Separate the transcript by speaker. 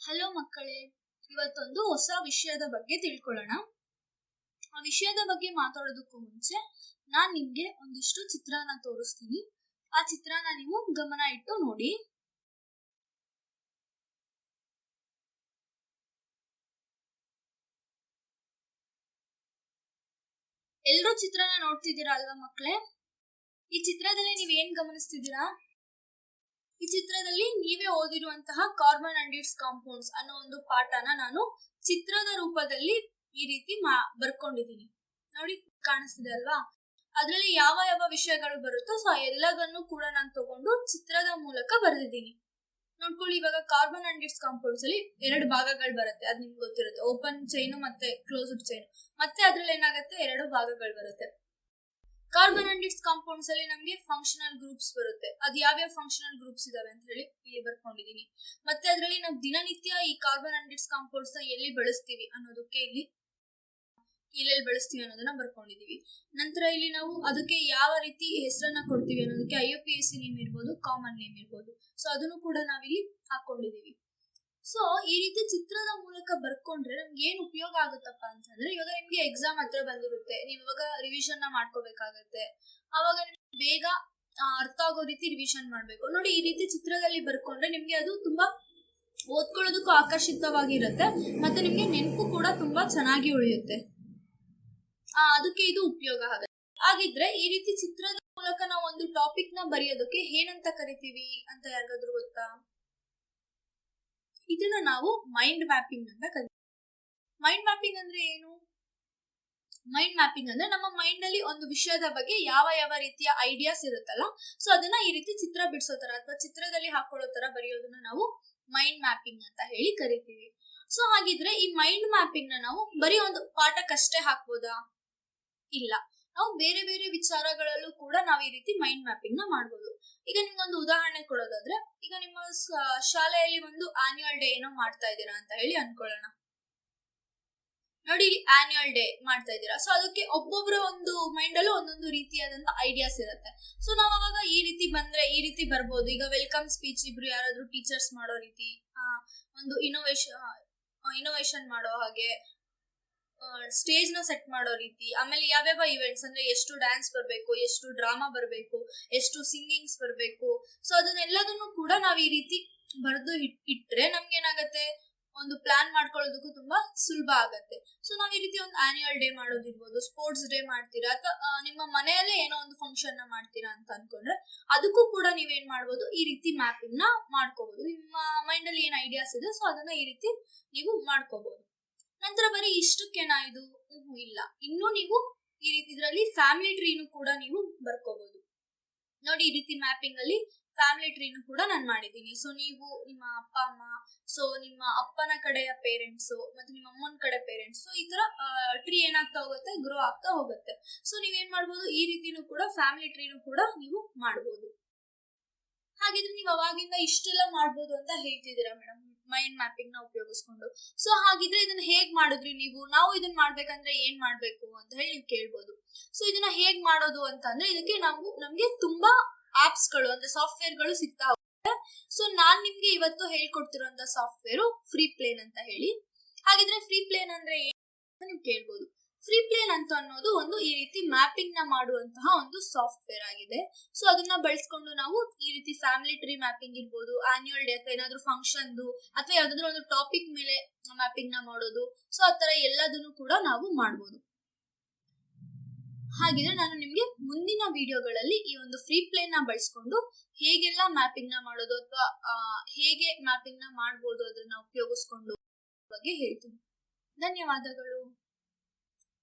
Speaker 1: Hello ಮಕ್ಕಳೇ, ಇವತ್ತೊಂದು ಹೊಸ ವಿಷಯದ ಬಗ್ಗೆ ತಿಳ್ಕೊಳ್ಳೋಣ. ಆ ವಿಷಯದ ಬಗ್ಗೆ ಮಾತಾಡೋದಕ್ಕೂ ಮುಂಚೆ ನಾನು ನಿಮ್ಗೆ ಒಂದಿಷ್ಟು ಚಿತ್ರನ ತೋರಿಸ್ತೀನಿ. ಆ ಚಿತ್ರನ ನೀವು ಗಮನ ಇಟ್ಟು ನೋಡಿ. ಎಲ್ಲರೂ ಚಿತ್ರನ ನೋಡ್ತಿದ್ದೀರಾ ಅಲ್ವಾ ಮಕ್ಕಳೇ? ಈ ಚಿತ್ರದಲ್ಲಿ ನೀವ್ ಏನ್ ಗಮನಿಸ್ತಿದ್ದೀರಾ? ಈ ಚಿತ್ರದಲ್ಲಿ ನೀವೇ ಓದಿರುವಂತಹ ಕಾರ್ಬನ್ ಅಂಡ್ ಇಟ್ಸ್ ಕಾಂಪೌಂಡ್ಸ್ ಅನ್ನೋ ಒಂದು ಪಾಠನ ನಾನು ಚಿತ್ರದ ರೂಪದಲ್ಲಿ ಈ ರೀತಿ ಬರ್ಕೊಂಡಿದ್ದೀನಿ. ನೋಡಿ, ಕಾಣಿಸ್ತಿದೆ ಅಲ್ವಾ? ಅದರಲ್ಲಿ ಯಾವ ಯಾವ ವಿಷಯಗಳು ಬರುತ್ತೋ ಸೊ ಎಲ್ಲದನ್ನು ಕೂಡ ನಾನು ತಗೊಂಡು ಚಿತ್ರದ ಮೂಲಕ ಬರೆದಿದ್ದೀನಿ. ನೋಡ್ಕೊಳ್ಳಿ, ಇವಾಗ ಕಾರ್ಬನ್ ಅಂಡ್ ಇಟ್ಸ್ ಕಾಂಪೌಂಡ್ಸ್ ಅಲ್ಲಿ ಎರಡು ಭಾಗಗಳು ಬರುತ್ತೆ. ಅದ್ ನಿಮ್ಗೆ ಗೊತ್ತಿರುತ್ತೆ. ಓಪನ್ ಚೈನು ಮತ್ತೆ ಕ್ಲೋಸ್ಡ್ ಚೈನು ಮತ್ತೆ ಅದ್ರಲ್ಲಿ ಏನಾಗುತ್ತೆ ಎರಡು ಭಾಗಗಳು ಬರುತ್ತೆ. ಕಾರ್ಬನ್ ಅಂಡ್ ಇಟ್ಸ್ ಕಾಂಪೌಂಡ್ಸ್ ಅಲ್ಲಿ ನಮಗೆ ಫಂಕ್ಷನಲ್ ಗ್ರೂಪ್ಸ್ ಬರುತ್ತೆ. ಅದು ಯಾವ್ಯಾವ ಫಂಕ್ಷನಲ್ ಗ್ರೂಪ್ಸ್ ಇದಾವೆ ಅಂತ ಹೇಳಿ ಇಲ್ಲಿ ಬರ್ಕೊಂಡಿದೀನಿ. ಮತ್ತೆ ಅದರಲ್ಲಿ ನಾವು ದಿನನಿತ್ಯ ಈ ಕಾರ್ಬನ್ ಅಂಡ್ ಇಟ್ಸ್ ಕಾಂಪೌಂಡ್ಸ್ ಎಲ್ಲಿ ಬಳಸ್ತೀವಿ ಅನ್ನೋದಕ್ಕೆ ಇಲ್ಲಿ ಎಲ್ಲೆಲ್ಲಿ ಬಳಸ್ತೀವಿ ಅನ್ನೋದನ್ನ ಬರ್ಕೊಂಡಿದೀವಿ. ನಂತರ ಇಲ್ಲಿ ನಾವು ಅದಕ್ಕೆ ಯಾವ ರೀತಿ ಹೆಸರನ್ನ ಕೊಡ್ತೀವಿ ಅನ್ನೋದಕ್ಕೆ I P S C name ಇರ್ಬೋದು ಕಾಮನ್ ನೇಮ್ ಇರ್ಬೋದು. ಸೊ ಅದನ್ನು ಕೂಡ ನಾವಿಲ್ಲಿ ಹಾಕೊಂಡಿದೀವಿ. ಸೊ ಈ ರೀತಿ ಚಿತ್ರದ ಮೂಲಕ ಬರ್ಕೊಂಡ್ರೆ ನಮ್ಗೆ ಏನ್ ಉಪಯೋಗ ಆಗುತ್ತಪ್ಪ ಅಂತಂದ್ರೆ ಇವಾಗ ನಿಮ್ಗೆ ಎಕ್ಸಾಮ್ ಹತ್ರ ಬಂದಿರುತ್ತೆ. ನೀವು ಇವಾಗ ರಿವಿಷನ್ನ ಮಾಡ್ಕೋಬೇಕಾಗತ್ತೆ. ಅವಾಗ ಬೇಗ ಅರ್ಥ ಆಗೋ ರೀತಿ ರಿವಿಷನ್ ಮಾಡ್ಬೇಕು. ನೋಡಿ ಈ ರೀತಿ ಚಿತ್ರದಲ್ಲಿ ಬರ್ಕೊಂಡ್ರೆ ನಿಮ್ಗೆ ಅದು ತುಂಬಾ ಓದ್ಕೊಳ್ಳೋದಕ್ಕೂ ಆಕರ್ಷಿತವಾಗಿರುತ್ತೆ ಮತ್ತೆ ನಿಮ್ಗೆ ನೆನಪು ಕೂಡ ತುಂಬಾ ಚೆನ್ನಾಗಿ ಉಳಿಯುತ್ತೆ. ಆ, ಅದಕ್ಕೆ ಇದು ಉಪಯೋಗ ಆಗುತ್ತೆ. ಹಾಗಿದ್ರೆ ಈ ರೀತಿ ಚಿತ್ರದ ಮೂಲಕ ನಾವು ಒಂದು ಟಾಪಿಕ್ನ ಬರೆಯೋದಕ್ಕೆ ಏನಂತ ಕರಿತೀವಿ ಅಂತ ಯಾರಿಗಾದ್ರೂ ಗೊತ್ತಾ? ಇದನ್ನ ನಾವು ಮೈಂಡ್ ಮ್ಯಾಪಿಂಗ್ ಅಂತ ಕರಿತೀವಿ. ಮೈಂಡ್ ಮ್ಯಾಪಿಂಗ್ ಅಂದ್ರೆ ಏನು? ಮೈಂಡ್ ಮ್ಯಾಪಿಂಗ್ ಅಂದ್ರೆ ನಮ್ಮ ಮೈಂಡ್ ಅಲ್ಲಿ ಒಂದು ವಿಷಯದ ಬಗ್ಗೆ ಯಾವ ಯಾವ ರೀತಿಯ ಐಡಿಯಾಸ್ ಇರುತ್ತಲ್ಲ ಸೊ ಅದನ್ನ ಈ ರೀತಿ ಚಿತ್ರ ಬಿಡಿಸೋ ತರ ಅಥವಾ ಚಿತ್ರದಲ್ಲಿ ಹಾಕೊಳ್ಳೋ ತರ ಬರೆಯೋದನ್ನ ನಾವು ಮೈಂಡ್ ಮ್ಯಾಪಿಂಗ್ ಅಂತ ಹೇಳಿ ಕರಿತೀವಿ. ಸೊ ಹಾಗಿದ್ರೆ ಈ ಮೈಂಡ್ ಮ್ಯಾಪಿಂಗ್ನ ನಾವು ಬರೀ ಒಂದು ಪಾಠಕ್ಕಷ್ಟೇ ಹಾಕ್ಬೋದಾ? ಇಲ್ಲ. ನಾವು ಬೇರೆ ಬೇರೆ ವಿಚಾರಗಳಲ್ಲೂ ಕೂಡ ನಾವು ಈ ರೀತಿ ಮೈಂಡ್ ಮ್ಯಾಪಿಂಗ್ನ ಮಾಡ್ಬೋದು. ಈಗ ನಿಮ್ಗೊಂದು ಉದಾಹರಣೆ ಕೊಡೋದಾದ್ರೆ, ಈಗ ನಿಮ್ಮ ಶಾಲೆಯಲ್ಲಿ ಒಂದು ಆನ್ಯುವಲ್ ಡೇ ಏನೋ ಮಾಡ್ತಾ ಇದ್ದೀರಾ ಅಂತ ಹೇಳಿ ಅನ್ಕೊಳ್ಳೋಣ. ನೋಡಿ, ಇಲ್ಲಿ ಆನ್ಯುವಲ್ ಡೇ ಮಾಡ್ತಾ ಇದ್ದೀರಾ. ಸೊ ಅದಕ್ಕೆ ಒಬ್ಬೊಬ್ಬರ ಒಂದು ಮೈಂಡ್ ಅಲ್ಲೂ ಒಂದೊಂದು ರೀತಿಯಾದಂತ ಐಡಿಯಾಸ್ ಇರುತ್ತೆ. ಸೊ ನಾವ್ ಅವಾಗ ಈ ರೀತಿ ಬಂದ್ರೆ ಈ ರೀತಿ ಬರ್ಬೋದು. ಈಗ ವೆಲ್ಕಮ್ ಸ್ಪೀಚ್ ಇಬ್ರು ಯಾರಾದ್ರೂ ಟೀಚರ್ಸ್ ಮಾಡೋ ರೀತಿ ಒಂದು ಇನೋವೇಶನ್ ಇನೋವೇಷನ್ ಮಾಡೋ ಹಾಗೆ ಸ್ಟೇಜ್ನ ಸೆಟ್ ಮಾಡೋ ರೀತಿ, ಆಮೇಲೆ ಯಾವ್ಯಾವ ಇವೆಂಟ್ಸ್ ಅಂದ್ರೆ ಎಷ್ಟು ಡ್ಯಾನ್ಸ್ ಬರಬೇಕು, ಎಷ್ಟು ಡ್ರಾಮಾ ಬರಬೇಕು, ಎಷ್ಟು ಸಿಂಗಿಂಗ್ಸ್ ಬರಬೇಕು. ಸೊ ಅದನ್ನೆಲ್ಲದನ್ನು ಕೂಡ ನಾವು ಈ ರೀತಿ ಬರೆದು ಇಟ್ರೆ ನಮ್ಗೆ ಏನಾಗುತ್ತೆ ಒಂದು ಪ್ಲಾನ್ ಮಾಡ್ಕೊಳ್ಳೋದಕ್ಕೂ ತುಂಬಾ ಸುಲಭ ಆಗತ್ತೆ. ಸೊ ನಾವ್ ಈ ರೀತಿ ಒಂದು ಆನ್ಯುವಲ್ ಡೇ ಮಾಡೋದಿರ್ಬೋದು ಸ್ಪೋರ್ಟ್ಸ್ ಡೇ ಮಾಡ್ತೀರಾ, ಅಥವಾ ನಿಮ್ಮ ಮನೆಯಲ್ಲೇ ಏನೋ ಒಂದು ಫಂಕ್ಷನ್ನ ಮಾಡ್ತೀರಾ ಅಂತ ಅನ್ಕೊಂಡ್ರೆ, ಅದಕ್ಕೂ ಕೂಡ ನೀವೇನ್ ಮಾಡ್ಬೋದು? ಈ ರೀತಿ ಮ್ಯಾಪಿಂಗ್ನ ಮಾಡ್ಕೋಬಹುದು ನಿಮ್ಮ ಮೈಂಡ್ ಅಲ್ಲಿ ಏನ್ ಐಡಿಯಾಸ್ ಇದೆ ಸೊ ಅದನ್ನ ಈ ರೀತಿ ನೀವು ಮಾಡ್ಕೋಬಹುದು ನಂತರ ಬರೀ ಇಷ್ಟಕ್ಕೇನ ಇದು? ಇಲ್ಲ. ಇನ್ನು ನೀವು ಈ ರೀತಿ ಇದರಲ್ಲಿ ಫ್ಯಾಮಿಲಿ ಟ್ರೀನು ಕೂಡ ನೀವು ಬರ್ಕೋಬಹುದು ನೋಡಿ, ಈ ರೀತಿ ಮ್ಯಾಪಿಂಗ್ ಅಲ್ಲಿ ಫ್ಯಾಮಿಲಿ ಟ್ರೀನು ಕೂಡ ನಾನು ಮಾಡಿದ್ದೀನಿ. ಸೊ ನೀವು ನಿಮ್ಮ ಅಪ್ಪ, ಅಮ್ಮ ಸೊ ನಿಮ್ಮ ಅಪ್ಪನ ಕಡೆಯ ಪೇರೆಂಟ್ಸ್ ಮತ್ತೆ ನಿಮ್ಮ ಅಮ್ಮನ ಕಡೆ ಪೇರೆಂಟ್ಸ್ ಈ ತರ ಟ್ರೀ ಏನಾಗ್ತಾ ಹೋಗುತ್ತೆ? ಗ್ರೋ ಆಗ್ತಾ ಹೋಗುತ್ತೆ. ಸೊ ನೀವೇನ್ ಮಾಡ್ಬೋದು? ಈ ರೀತಿನೂ ಕೂಡ ಫ್ಯಾಮಿಲಿ ಟ್ರೀನು ಕೂಡ ನೀವು ಮಾಡ್ಬೋದು. ಹಾಗಿದ್ರೆ ನೀವು ಅವಾಗಿಂದ ಇಷ್ಟೆಲ್ಲ ಮಾಡ್ಬೋದು ಅಂತ ಹೇಳ್ತಿದ್ದೀರಾ ಮೇಡಮ್? ಮೈಂಡ್ ಮ್ಯಾಪಿಂಗ್ನ ಉಪಯೋಗಿಸ್ಕೊಂಡು. ಸೊ ಹಾಗಿದ್ರೆ ಇದನ್ನ ಹೇಗ್ ಮಾಡಿದ್ರಿ ನೀವು? ನಾವು ಇದನ್ನ ಮಾಡ್ಬೇಕಂದ್ರೆ ಏನ್ ಮಾಡ್ಬೇಕು ಅಂತ ಹೇಳಿ ನೀವು ಕೇಳ್ಬೋದು. ಸೊ ಇದನ್ನ ಹೇಗ್ ಮಾಡೋದು ಅಂತ ಅಂದ್ರೆ ಇದಕ್ಕೆ ನಾವು, ನಮ್ಗೆ ತುಂಬಾ ಆಪ್ಸ್ಗಳು ಅಂದ್ರೆ ಸಾಫ್ಟ್ವೇರ್ಗಳು ಸಿಗ್ತಾ ಹೋಗುತ್ತೆ ಸೊ ನಾನ್ ನಿಮ್ಗೆ ಇವತ್ತು ಹೇಳ್ಕೊಡ್ತಿರೋಂತ ಸಾಫ್ಟ್ವೇರ್ ಫ್ರೀ ಪ್ಲೇನ್ ಅಂತ ಹೇಳಿ. ಹಾಗಿದ್ರೆ ಫ್ರೀ ಪ್ಲೇನ್ ಅಂದ್ರೆ ಏನು ನೀವು ಕೇಳ್ಬೋದು. ಫ್ರೀ ಪ್ಲೇನ್ ಅಂತ ಅನ್ನೋದು ಒಂದು ಈ ರೀತಿ ಮ್ಯಾಪಿಂಗ್ನ ಮಾಡುವಂತಹ ಒಂದು ಸಾಫ್ಟ್ವೇರ್ ಆಗಿದೆ. ಸೊ, ಅದನ್ನ ಬಳಸ್ಕೊಂಡು ನಾವು ಈ ರೀತಿ ಫ್ಯಾಮಿಲಿ ಟ್ರೀ ಮ್ಯಾಪಿಂಗ್ ಇರ್ಬೋದು ಆನ್ಯುವಲ್ ಡೇ ಅಥವಾ ಏನಾದ್ರೂ ಫಂಕ್ಷನ್ದು ಅಥವಾ ಯಾವ್ದಾದ್ರು ಒಂದು ಟಾಪಿಕ್ ಮೇಲೆ ಮ್ಯಾಪಿಂಗ್ನ ಮಾಡೋದು, ಸೊ, ಆ ತರ ಎಲ್ಲದನ್ನು ಕೂಡ ನಾವು ಮಾಡ್ಬೋದು. ಹಾಗಿದ್ರೆ ನಾನು ನಿಮ್ಗೆ ಮುಂದಿನ ವಿಡಿಯೋಗಳಲ್ಲಿ ಈ ಒಂದು ಫ್ರೀ ಪ್ಲೇನ್ನ ಬಳಸ್ಕೊಂಡು ಹೇಗೆಲ್ಲ ಮ್ಯಾಪಿಂಗ್ನ ಮಾಡೋದು ಅಥವಾ ಹೇಗೆ ಮ್ಯಾಪಿಂಗ್ನ ಮಾಡ್ಬೋದು ಅದನ್ನ ಉಪಯೋಗಿಸ್ಕೊಂಡು ಬಗ್ಗೆ ಹೇಳ್ತೀನಿ. ಧನ್ಯವಾದಗಳು.